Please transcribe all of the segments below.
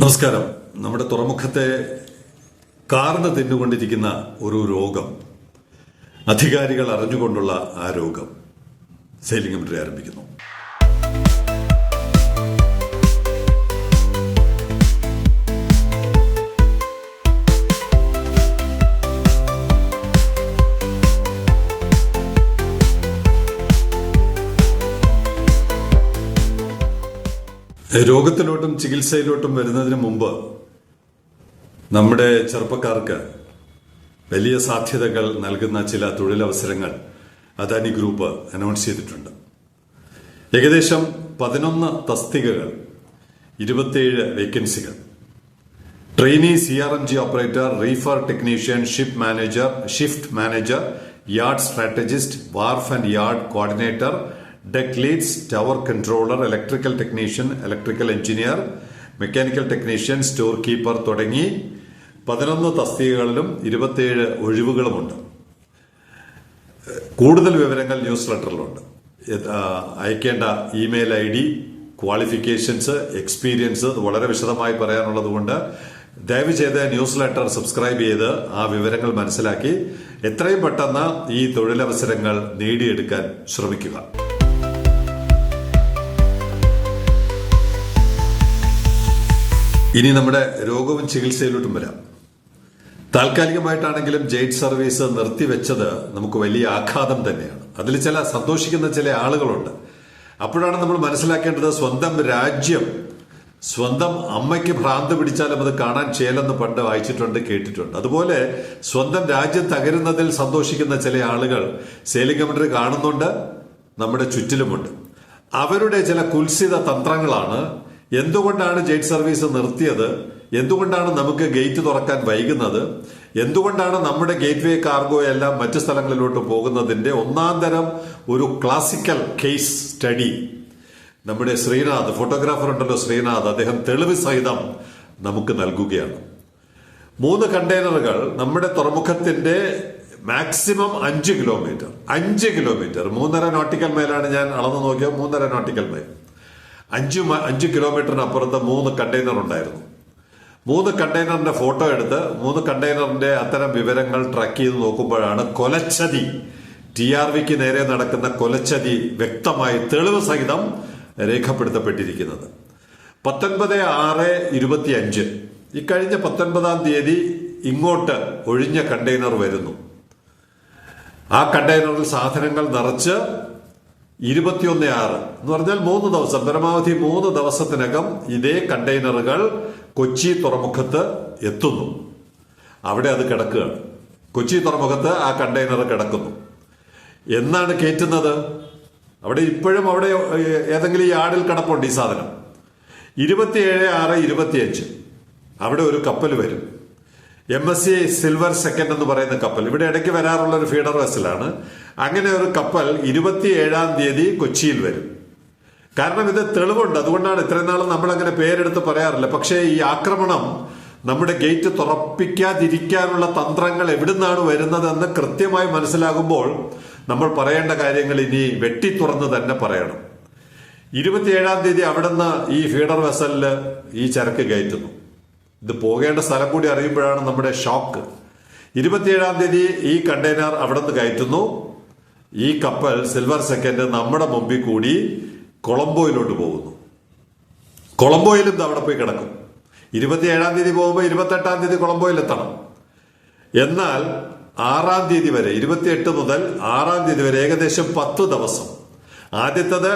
നമസ്കാരം. നമ്മുടെ തുറമുഖത്തെ കാർന്ന് തിന്നുകൊണ്ടിരിക്കുന്ന ഒരു രോഗം അധികാരികൾ അറിഞ്ഞുകൊണ്ടുള്ള ആ രോഗം സെയിലിംഗ് കമ്പനി ആരംഭിക്കുന്നു. രോഗത്തിലോട്ടും ചികിത്സയിലോട്ടും വരുന്നതിന് മുമ്പ് നമ്മുടെ ചെറുപ്പക്കാർക്ക് വലിയ സാധ്യതകൾ നൽകുന്ന ചില തൊഴിലവസരങ്ങൾ അദാനി ഗ്രൂപ്പ് അനൗൺസ് ചെയ്തിട്ടുണ്ട്. ഏകദേശം പതിനൊന്ന് തസ്തികകൾ ഇരുപത്തിയേഴ് വേക്കൻസികൾ trainee C R M G operator reefer technician ship manager shift manager yard strategist wharf and yard coordinator leads tower controller electrical technician electrical engineer mechanical technician store keeper തുടങ്ങി പതിനൊന്ന് തസ്തികകളിലും ഇരുപത്തിയേഴ് ഒഴിവുകളുമുണ്ട്. കൂടുതൽ വിവരങ്ങൾ ന്യൂസ് ലെറ്ററിലുണ്ട്. അയക്കേണ്ട email I D qualifications experience വളരെ വിശദമായി പറയാനുള്ളതുകൊണ്ട് ദയവ് ചെയ്ത് ന്യൂസ് ലെറ്റർ സബ്സ്ക്രൈബ് ചെയ്ത് ആ വിവരങ്ങൾ മനസ്സിലാക്കി എത്രയും പെട്ടെന്ന് ഈ തൊഴിലവസരങ്ങൾ നേടിയെടുക്കാൻ ശ്രമിക്കുക. ഇനി നമ്മുടെ രോഗവും ചികിത്സയിലോട്ടും വരാം. താൽക്കാലികമായിട്ടാണെങ്കിലും ജെയ്റ്റ് സർവീസ് നിർത്തിവെച്ചത് നമുക്ക് വലിയ ആഘാതം തന്നെയാണ്. അതിൽ ചില സന്തോഷിക്കുന്ന ചില ആളുകളുണ്ട്. അപ്പോഴാണ് നമ്മൾ മനസ്സിലാക്കേണ്ടത് സ്വന്തം രാജ്യം സ്വന്തം അമ്മയ്ക്ക് ഭ്രാന്ത് പിടിച്ചാലും അത് കാണാൻ ചേലെന്ന് പണ്ട് വായിച്ചിട്ടുണ്ട് കേട്ടിട്ടുണ്ട്. അതുപോലെ സ്വന്തം രാജ്യം തകരുന്നതിൽ സന്തോഷിക്കുന്ന ചില ആളുകൾ സെയിലിംഗ് കമന്ററി കാണുന്നുണ്ട് നമ്മുടെ ചുറ്റിലുമുണ്ട്. അവരുടെ ചില കുൽസിത തന്ത്രങ്ങളാണ് എന്തുകൊണ്ടാണ് ജെറ്റ് സർവീസ് നിർത്തിയത്? എന്തുകൊണ്ടാണ് നമുക്ക് ഗേറ്റ് തുറക്കാൻ വൈകുന്നത്? എന്തുകൊണ്ടാണ് നമ്മുടെ ഗേറ്റ് വേ കാർഗോ എല്ലാം മറ്റു സ്ഥലങ്ങളിലോട്ട് പോകുന്നതിന്റെ ഒന്നാം തരം ഒരു ക്ലാസിക്കൽ കേസ് സ്റ്റഡി? നമ്മുടെ ശ്രീനാഥ് ഫോട്ടോഗ്രാഫർ ഉണ്ടല്ലോ ശ്രീനാഥ് അദ്ദേഹം തെളിവ് സഹിതം നമുക്ക് നൽകുകയാണ്. മൂന്ന് കണ്ടെയ്നറുകൾ നമ്മുടെ തുറമുഖത്തിന്റെ മാക്സിമം അഞ്ച് കിലോമീറ്റർ അഞ്ച് കിലോമീറ്റർ. മൂന്നര നോട്ടിക്കൽ മൈലാണ് ഞാൻ അളന്നു നോക്കിയത് മൂന്നര നോട്ടിക്കൽ മൈൽ. അഞ്ച് അഞ്ച് കിലോമീറ്ററിനപ്പുറത്ത് മൂന്ന് കണ്ടെയ്നർ ഉണ്ടായിരുന്നു. മൂന്ന് കണ്ടെയ്നറിന്റെ ഫോട്ടോ എടുത്ത് മൂന്ന് കണ്ടെയ്നറിന്റെ അത്തരം വിവരങ്ങൾ ട്രാക്ക് ചെയ്ത് നോക്കുമ്പോഴാണ് കൊലച്ചതി ടി ആർ വിക്ക് നേരെ നടക്കുന്ന കൊലച്ചതി വ്യക്തമായി തെളിവ് സഹിതം രേഖപ്പെടുത്തപ്പെട്ടിരിക്കുന്നത്. പത്തൊൻപത് ആറ് ഇരുപത്തി അഞ്ച് ഇക്കഴിഞ്ഞ പത്തൊൻപതാം തീയതി ഇങ്ങോട്ട് ഒഴിഞ്ഞ കണ്ടെയ്നർ വരുന്നു. ആ കണ്ടെയ്നറിൽ സാധനങ്ങൾ നിറച്ച് ഇരുപത്തിയൊന്ന് ആറ്. എന്ന് പറഞ്ഞാൽ മൂന്ന് ദിവസം പരമാവധി മൂന്ന് ദിവസത്തിനകം ഇതേ കണ്ടെയ്നറുകൾ കൊച്ചി തുറമുഖത്ത് എത്തുന്നു. അവിടെ അത് കിടക്കുകയാണ്. കൊച്ചി തുറമുഖത്ത് ആ കണ്ടെയ്നർ കിടക്കുന്നു. എന്നാണ് കയറ്റുന്നത് അവിടെ ഇപ്പോഴും അവിടെ ഏതെങ്കിലും യാർഡിൽ കിടപ്പുണ്ട് ഈ സാധനം. ഇരുപത്തിയേഴ് ആറ് ഇരുപത്തിയഞ്ച്. അവിടെ ഒരു കപ്പൽ വരും. M S C silver second എന്ന് പറയുന്ന കപ്പൽ. ഇവിടെ ഇടയ്ക്ക് വരാറുള്ള ഒരു ഫീഡർ വെസലാണ്. അങ്ങനെ ഒരു കപ്പൽ ഇരുപത്തി ഏഴാം തീയതി കൊച്ചിയിൽ വരും. കാരണം ഇത് തെളിവുണ്ട്. അതുകൊണ്ടാണ് ഇത്രയും നാളും നമ്മൾ അങ്ങനെ പേരെടുത്ത് പറയാറില്ല. പക്ഷേ ഈ ആക്രമണം നമ്മുടെ ഗേറ്റ് തുറപ്പിക്കാതിരിക്കാനുള്ള തന്ത്രങ്ങൾ എവിടുന്നാണ് വരുന്നതെന്ന് കൃത്യമായി മനസ്സിലാകുമ്പോൾ നമ്മൾ പറയേണ്ട കാര്യങ്ങൾ ഇനി വെട്ടി തുറന്ന് തന്നെ പറയണം. ഇരുപത്തിയേഴാം തീയതി അവിടുന്ന് ഈ ഫീഡർ വെസലിൽ ഈ ചരക്ക് കയറ്റുന്നു. ഇത് പോകേണ്ട സ്ഥലം കൂടി അറിയുമ്പോഴാണ് നമ്മുടെ ഷോക്ക്. ഇരുപത്തിയേഴാം തീയതി ഈ കണ്ടെയ്നർ അവിടുന്ന് കയറ്റുന്നു. ഈ കപ്പൽ സിൽവർ സെക്കൻഡ് നമ്മുടെ മുമ്പിൽ കൂടി കൊളംബോയിലോട്ട് പോകുന്നു. കൊളംബോയിലും ഇത് അവിടെ പോയി കിടക്കും. ഇരുപത്തിയേഴാം തീയതി പോകുമ്പോൾ ഇരുപത്തെട്ടാം തീയതി കൊളംബോയിൽ എത്തണം. എന്നാൽ ആറാം തീയതി വരെ ഇരുപത്തിയെട്ട് മുതൽ ആറാം തീയതി വരെ ഏകദേശം പത്ത് ദിവസം. ആദ്യത്തത്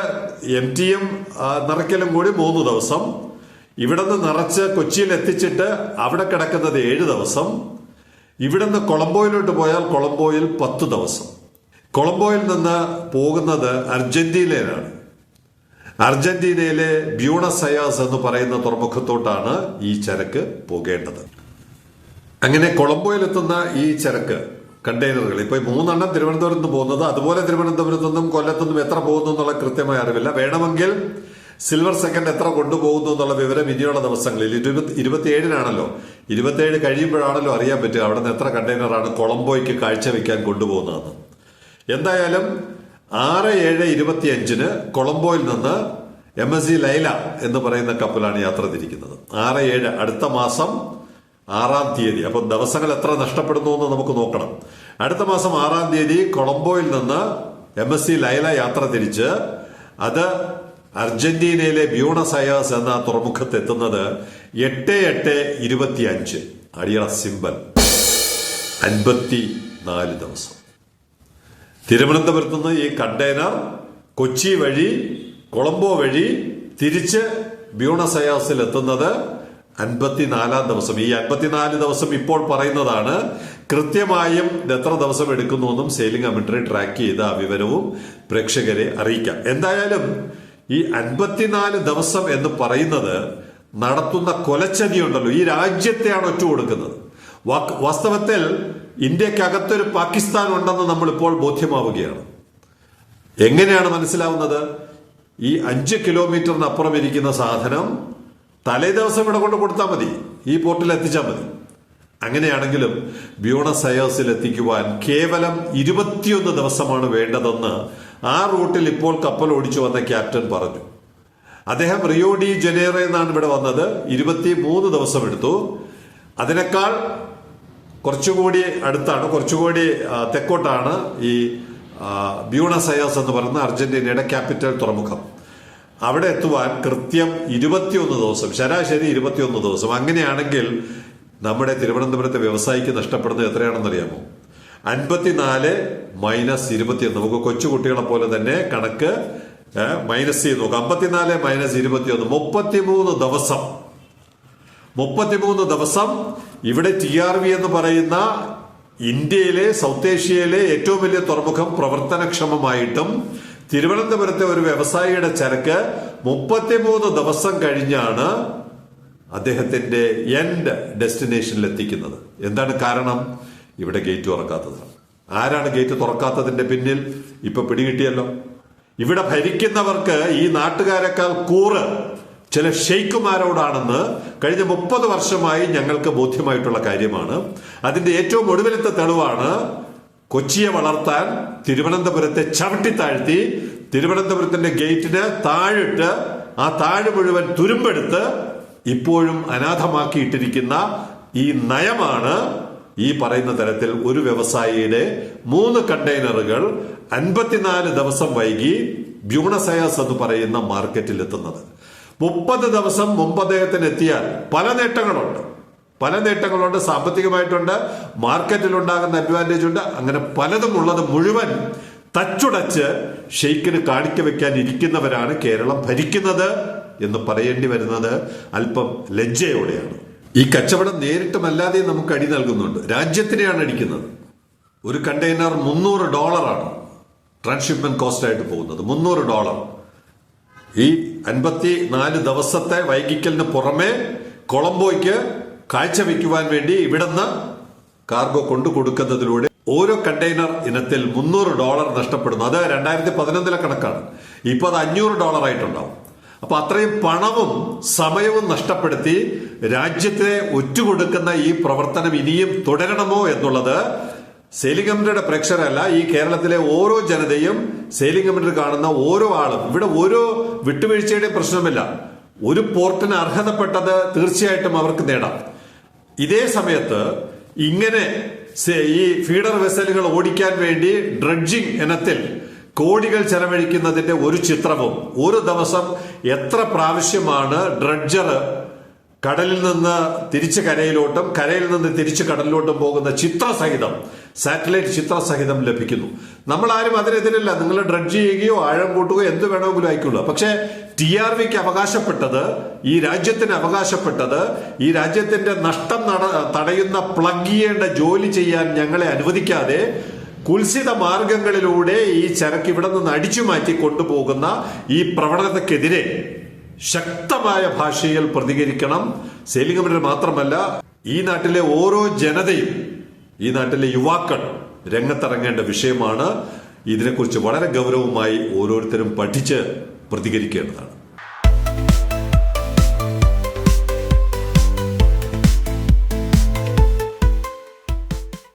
എം ടിയും നിറയ്ക്കലും കൂടി മൂന്ന് ദിവസം. ഇവിടുന്ന് നിറച്ച് കൊച്ചിയിൽ എത്തിച്ചിട്ട് അവിടെ കിടക്കുന്നത് ഏഴ് ദിവസം. ഇവിടുന്ന് കൊളംബോയിലോട്ട് പോയാൽ കൊളംബോയിൽ പത്ത് ദിവസം. കൊളംബോയിൽ നിന്ന് പോകുന്നത് അർജന്റീനയിലാണ്. അർജന്റീനയിലെ ബ്യൂണസയാസ് എന്ന് പറയുന്ന തുറമുഖത്തോട്ടാണ് ഈ ചരക്ക് പോകേണ്ടത്. അങ്ങനെ കൊളംബോയിലെത്തുന്ന ഈ ചരക്ക് കണ്ടെയ്നറുകൾ. ഇപ്പൊ മൂന്നെണ്ണം തിരുവനന്തപുരത്ത് പോകുന്നത്. അതുപോലെ തിരുവനന്തപുരത്തു നിന്നും കൊല്ലത്തു നിന്നും എത്ര പോകുന്നു എന്നുള്ള കൃത്യമായ അറിവില്ല. വേണമെങ്കിൽ സിൽവർ സെക്കൻഡ് എത്ര കൊണ്ടുപോകുന്നു എന്നുള്ള വിവരം ഇനിയുള്ള ദിവസങ്ങളിൽ. ഇരുപത്തി ഇരുപത്തിയേഴിനാണല്ലോ. ഇരുപത്തിയേഴ് കഴിയുമ്പോഴാണല്ലോ അറിയാൻ പറ്റുക അവിടെ നിന്ന് എത്ര കണ്ടെയ്നറാണ് കൊളംബോയ്ക്ക് കാഴ്ചവെക്കാൻ കൊണ്ടുപോകുന്നതെന്ന്. എന്തായാലും ആറ് ഏഴ് ഇരുപത്തിയഞ്ചിന് കൊളംബോയിൽ നിന്ന് എം എസ് സി ലൈല എന്ന് പറയുന്ന കപ്പലാണ് യാത്ര തിരിക്കുന്നത്. ആറ് ഏഴ് അടുത്ത മാസം ആറാം തീയതി. അപ്പം ദിവസങ്ങൾ എത്ര നഷ്ടപ്പെടുന്നു എന്ന് നമുക്ക് നോക്കണം. അടുത്ത മാസം ആറാം തീയതി കൊളംബോയിൽ നിന്ന് എം എസ് സി ലൈല യാത്ര തിരിച്ച് അത് അർജന്റീനയിലെ ബ്യൂണസ് അയാസ് എന്ന തുറമുഖത്ത് എത്തുന്നത് എട്ട് എട്ട് ഇരുപത്തി അഞ്ച് അടിയറ സിമ്പൽ. അൻപത്തി നാല് ദിവസം. തിരുവനന്തപുരത്ത് നിന്ന് ഈ കണ്ടെയ്നർ കൊച്ചി വഴി കൊളംബോ വഴി തിരിച്ച് ബ്യൂണസ് അയാസിൽ എത്തുന്നത് അൻപത്തിനാലാം ദിവസം. ഈ അൻപത്തിനാല് ദിവസം ഇപ്പോൾ പറയുന്നതാണ് കൃത്യമായും എത്ര ദിവസം എടുക്കുന്നുവെന്നും സെയിലിംഗ് കമ്മിറ്ററി ട്രാക്ക് ചെയ്ത വിവരവും പ്രേക്ഷകരെ അറിയിക്കാം. എന്തായാലും ഈ അൻപത്തിനാല് ദിവസം എന്ന് പറയുന്നത് നടത്തുന്ന കൊലച്ചതി ഉണ്ടല്ലോ ഈ രാജ്യത്തെയാണ് ഒറ്റ കൊടുക്കുന്നത് വാസ്തവത്തിൽ ഇന്ത്യക്കകത്തൊരു പാകിസ്ഥാൻ ഉണ്ടെന്ന് നമ്മൾ ഇപ്പോൾ ബോധ്യമാവുകയാണ്. എങ്ങനെയാണ് മനസ്സിലാവുന്നത്? ഈ അഞ്ച് കിലോമീറ്ററിനപ്പുറം ഇരിക്കുന്ന സാധനം തലേ ദിവസം ഇവിടെ കൊണ്ട് കൊടുത്താൽ മതി. ഈ പോർട്ടിൽ എത്തിച്ചാൽ മതി. അങ്ങനെയാണെങ്കിലും ബ്യൂണസ് അയേഴ്സിൽ എത്തിക്കുവാൻ കേവലം ഇരുപത്തിയൊന്ന് ദിവസമാണ് വേണ്ടതെന്ന് ആ റൂട്ടിൽ ഇപ്പോൾ കപ്പൽ ഓടിച്ചു വന്ന ക്യാപ്റ്റൻ പറഞ്ഞു. അദ്ദേഹം റിയോ ഡി ജനേറോ എന്നാണ് ഇവിടെ വന്നത്. ഇരുപത്തി മൂന്ന് ദിവസം എടുത്തു. അതിനേക്കാൾ കുറച്ചുകൂടി അടുത്താണ് കുറച്ചുകൂടി തെക്കോട്ടാണ് ഈ ബ്യൂണസ് അയേഴ്സ് എന്ന് പറയുന്ന അർജന്റീനയുടെ ക്യാപിറ്റൽ തുറമുഖം. അവിടെ എത്തുവാൻ കൃത്യം ഇരുപത്തിയൊന്ന് ദിവസം ശരാശരി ഇരുപത്തിയൊന്ന് ദിവസം. അങ്ങനെയാണെങ്കിൽ നമ്മുടെ തിരുവനന്തപുരത്തെ വ്യവസായിക്ക് നഷ്ടപ്പെടുന്നത് എത്രയാണെന്നറിയാമോ? അൻപത്തിനാല് മൈനസ് ഇരുപത്തിയൊന്ന്. നമുക്ക് കൊച്ചുകുട്ടികളെ പോലെ തന്നെ കണക്ക് മൈനസ് ചെയ്ത് നോക്കാം. അമ്പത്തിനാല് മൈനസ് ഇരുപത്തിയൊന്ന്. മുപ്പത്തിമൂന്ന് ദിവസം. മുപ്പത്തിമൂന്ന് ദിവസം ഇവിടെ ടി ആർ വി എന്ന് പറയുന്ന ഇന്ത്യയിലെ സൗത്ത് ഏഷ്യയിലെ ഏറ്റവും വലിയ തുറമുഖം പ്രവർത്തനക്ഷമമായിട്ടും തിരുവനന്തപുരത്തെ ഒരു വ്യവസായിയുടെ ചരക്ക് മുപ്പത്തിമൂന്ന് ദിവസം കഴിഞ്ഞാണ് അദ്ദേഹത്തിന്റെ എൻഡ് ഡെസ്റ്റിനേഷനിൽ എത്തിക്കുന്നത്. എന്താണ് കാരണം? ഇവിടെ ഗേറ്റ് തുറക്കാത്തതാണ് ആരാണ് ഗേറ്റ് തുറക്കാത്തതിന്റെ പിന്നിൽ? ഇപ്പൊ പിടികിട്ടിയല്ലോ. ഇവിടെ ഭരിക്കുന്നവർക്ക് ഈ നാട്ടുകാരെക്കാൾ കൂറ് ചില ഷെയ്ക്കുമാരോടാണെന്ന് കഴിഞ്ഞ മുപ്പത് വർഷമായി ഞങ്ങൾക്ക് ബോധ്യമായിട്ടുള്ള കാര്യമാണ്. അതിന്റെ ഏറ്റവും ഒടുവിലത്തെ തെളിവാണ് കൊച്ചിയെ വളർത്താൻ തിരുവനന്തപുരത്തെ ചവിട്ടി താഴ്ത്തി തിരുവനന്തപുരത്തിന്റെ ഗേറ്റിന് താഴിട്ട് ആ താഴ് മുഴുവൻ തുരുമ്പെടുത്ത് ഇപ്പോഴും അനാഥമാക്കിയിട്ടിരിക്കുന്ന ഈ നയമാണ് ഈ പറയുന്ന തരത്തിൽ ഒരു വ്യവസായിയുടെ മൂന്ന് കണ്ടെയ്നറുകൾ അൻപത്തിനാല് ദിവസം വൈകി ബ്യൂണസയസ് എന്ന് പറയുന്ന മാർക്കറ്റിൽ എത്തുന്നത് മുപ്പത് ദിവസം മുമ്പ് അദ്ദേഹത്തിന് എത്തിയാൽ പല നേട്ടങ്ങളുണ്ട്. പല നേട്ടങ്ങളുണ്ട്. സാമ്പത്തികമായിട്ടുണ്ട്. മാർക്കറ്റിൽ ഉണ്ടാകുന്ന അഡ്വാന്റേജ് ഉണ്ട്. അങ്ങനെ പലതും ഉള്ളത് മുഴുവൻ തച്ചുടച്ച് ഷെയ്ക്കിന് കാണിക്കവെക്കാൻ ഇരിക്കുന്നവരാണ് കേരളം ഭരിക്കുന്നത്. എന്ന് പറയേണ്ടി വരുന്നത് അല്പം ലജ്ജയോടെയാണ്. ഈ കച്ചവടം നേരിട്ടുമല്ലാതെ നമുക്ക് അടി നൽകുന്നുണ്ട്. രാജ്യത്തിനെയാണ് അടിക്കുന്നത്. ഒരു കണ്ടെയ്നർ മുന്നൂറ് ഡോളറാണ് ട്രാൻസ്ഷിപ്മെന്റ് കോസ്റ്റ് ആയിട്ട് പോകുന്നത്. മുന്നൂറ് ഡോളർ. ഈ അൻപത്തി നാല് ദിവസത്തെ വൈകിക്കലിന് പുറമെ കൊളംബോയ്ക്ക് കാഴ്ചവെക്കുവാൻ വേണ്ടി ഇവിടുന്ന് കാർഗോ കൊണ്ടു കൊടുക്കുന്നതിലൂടെ ഓരോ കണ്ടെയ്നർ ഇനത്തിൽ മുന്നൂറ് ഡോളർ നഷ്ടപ്പെടുന്നു. അത് രണ്ടായിരത്തി പതിനൊന്നിലെ കണക്കാണ്. ഇപ്പൊ അത് അഞ്ഞൂറ് ഡോളർ ആയിട്ടുണ്ടാവും അപ്പൊ അത്രയും പണവും സമയവും നഷ്ടപ്പെടുത്തി രാജ്യത്തെ ഒറ്റുകൊടുക്കുന്ന ഈ പ്രവർത്തനം ഇനിയും തുടരണമോ എന്നുള്ളത് സെയിലിംഗ് കമ്പനിയുടെ പ്രേക്ഷകരല്ല ഈ കേരളത്തിലെ ഓരോ ജനതയും സെയിലിംഗ് കമ്പനി കാണുന്ന ഓരോ ആളും. ഇവിടെ ഓരോ വിട്ടുവീഴ്ചയുടെയും പ്രശ്നമില്ല ഒരു പോർട്ടിന് അർഹതപ്പെട്ടത് തീർച്ചയായിട്ടും അവർക്ക് നേടാം. ഇതേ സമയത്ത് ഇങ്ങനെ ഈ ഫീഡർ വെസലുകൾ ഓടിക്കാൻ വേണ്ടി ഡ്രഡ്ജിംഗ് ഇനത്തിൽ കോടികൾ ചെലവഴിക്കുന്നതിന്റെ ഒരു ചിത്രവും ഒരു ദിവസം എത്ര പ്രാവശ്യമാണ് ഡ്രഡ്ജർ കടലിൽ നിന്ന് തിരിച്ച് കരയിലോട്ടും കരയിൽ നിന്ന് തിരിച്ച് കടലിലോട്ടും പോകുന്ന ചിത്രസഹിതം സാറ്റലൈറ്റ് ചിത്രസഹിതം ലഭിക്കുന്നു. നമ്മൾ ആരും അതിനെതിരല്ല. നിങ്ങൾ ഡ്രഡ്ജ് ചെയ്യുകയോ ആഴം കൂട്ടുകയോ എന്ത് വേണമെങ്കിലും ആയിക്കുള്ളൂ പക്ഷേ ടി ആർ വിക്ക് അവകാശപ്പെട്ടത് ഈ രാജ്യത്തിന് അവകാശപ്പെട്ടത് ഈ രാജ്യത്തിന്റെ നഷ്ടം തടയുന്ന പ്ലഗ് ചെയ്യേണ്ട ജോലി ചെയ്യാൻ ഞങ്ങളെ അനുവദിക്കാതെ കുൽസിത മാർഗങ്ങളിലൂടെ ഈ ചരക്ക് ഇവിടെ നിന്ന് അടിച്ചു മാറ്റി കൊണ്ടുപോകുന്ന ഈ പ്രവണതക്കെതിരെ ശക്തമായ ഭാഷയിൽ പ്രതികരിക്കണം. സെയിലിംഗ് കമ്പനി മാത്രമല്ല ഈ നാട്ടിലെ ഓരോ ജനതയും ഈ നാട്ടിലെ യുവാക്കൾ രംഗത്തിറങ്ങേണ്ട വിഷയമാണ്. ഇതിനെക്കുറിച്ച് വളരെ ഗൗരവമായി ഓരോരുത്തരും പഠിച്ച് പ്രതികരിക്കേണ്ടതാണ്.